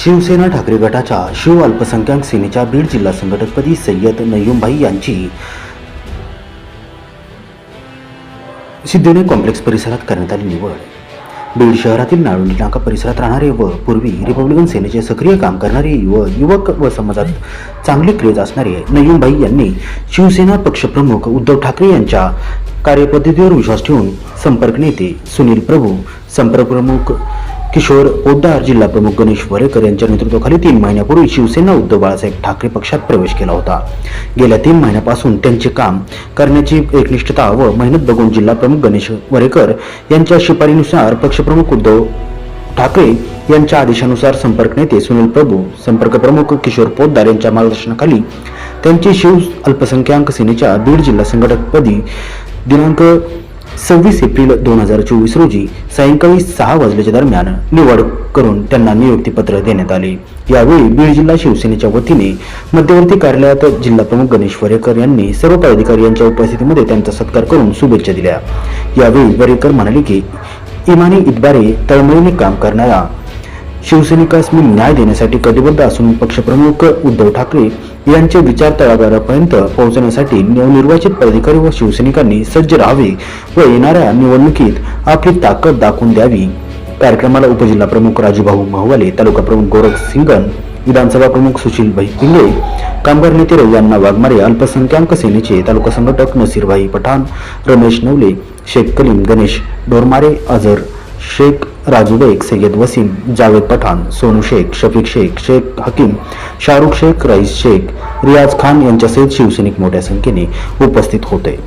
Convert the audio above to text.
शिवसेना ठाकरे गटाच्या शिव अल्पसंख्याक सेनेच्या बीड जिल्हा संघटकपदी सय्यद नय्युमभाई यांची सिद्धीने कॉम्प्लेक्स परिसरात करण्यात आली निवड. बीड शहरातील नाळुंडी नाका परिसरात राहणारे व पूर्वी रिपब्लिकन सेनेचे सक्रिय काम करणारे युव युवक व समाजात चांगली क्रेज असणारे नय्युमभाई यांनी शिवसेना पक्षप्रमुख उद्धव ठाकरे यांच्या कार्यपद्धतीवर विश्वास ठेवून संपर्क नेते सुनील प्रभू संपर्क प्रमुख किशोर पोद्दार जिल्हा प्रमुख गणेश वरेकर यांच्या नेतृत्वाखाली तीन महिन्यापूर्वी शिवसेना उद्धव बाळासाहेब ठाकरे पक्षात प्रवेश केला होता. गेल्या तीन महिन्यापासून त्यांचे काम करण्याची एकनिष्ठता व मेहनत बघून जिल्हा प्रमुख गणेश वरेकर यांच्या शिफारीनुसार पक्षप्रमुख उद्धव ठाकरे यांच्या आदेशानुसार संपर्क नेते सुनील प्रभू संपर्क प्रमुख किशोर पोद्दार यांच्या मार्गदर्शनाखाली त्यांची शिव अल्पसंख्याक सेनेच्या बीड जिल्हा संघटकपदी दिनांक सव्वीस एप्रिल दोन हजार चोवीस रोजी सायंकाळी सहा वाजल्याच्या दरम्यान निवड करून त्यांना नियुक्तीपत्र देण्यात आले. यावेळी बीड जिल्हा शिवसेनेच्या वतीने मध्यवर्ती कार्यालयात जिल्हा प्रमुख गणेश वरेकर यांनी सर्व पदाधिकारी यांच्या उपस्थितीमध्ये त्यांचा सत्कार करून शुभेच्छा दिल्या. यावेळी वरेकर म्हणाले की इमानी इतबारे तळमळीने काम करणारा शिवसैनिकास मी न्याय देण्यासाठी कटिबद्ध असून पक्षप्रमुख उद्धव ठाकरे यांचे विचार तळागाळापर्यंत पोहोचण्यासाठी नवनिर्वाचित पदाधिकारी व शिवसैनिकांनी सज्ज राहावे व येणाऱ्या निवडणुकीत आपली ताकद दाखवून द्यावी. कार्यक्रमाला उपजिल्हा प्रमुख राजूभाऊ महवाले तालुका प्रमुख गोरख सिंगन विधानसभा प्रमुख सुशील भाई पिंगे कामगार नेते रव्यांना वाघमारे अल्पसंख्याक सेनेचे तालुका संघटक नसीरभाई पठाण रमेश नवले शेख कलीम गणेश डोरमारे अझर शेख राजू बेग सय्यद वसीम जावेद पठाण सोनू शेख शफीक शेख शेख हकीम शाहरुख शेख रईस शेख रियाज खान यांच्यासहित शिवसैनिक मोठ्या संख्येने उपस्थित होते.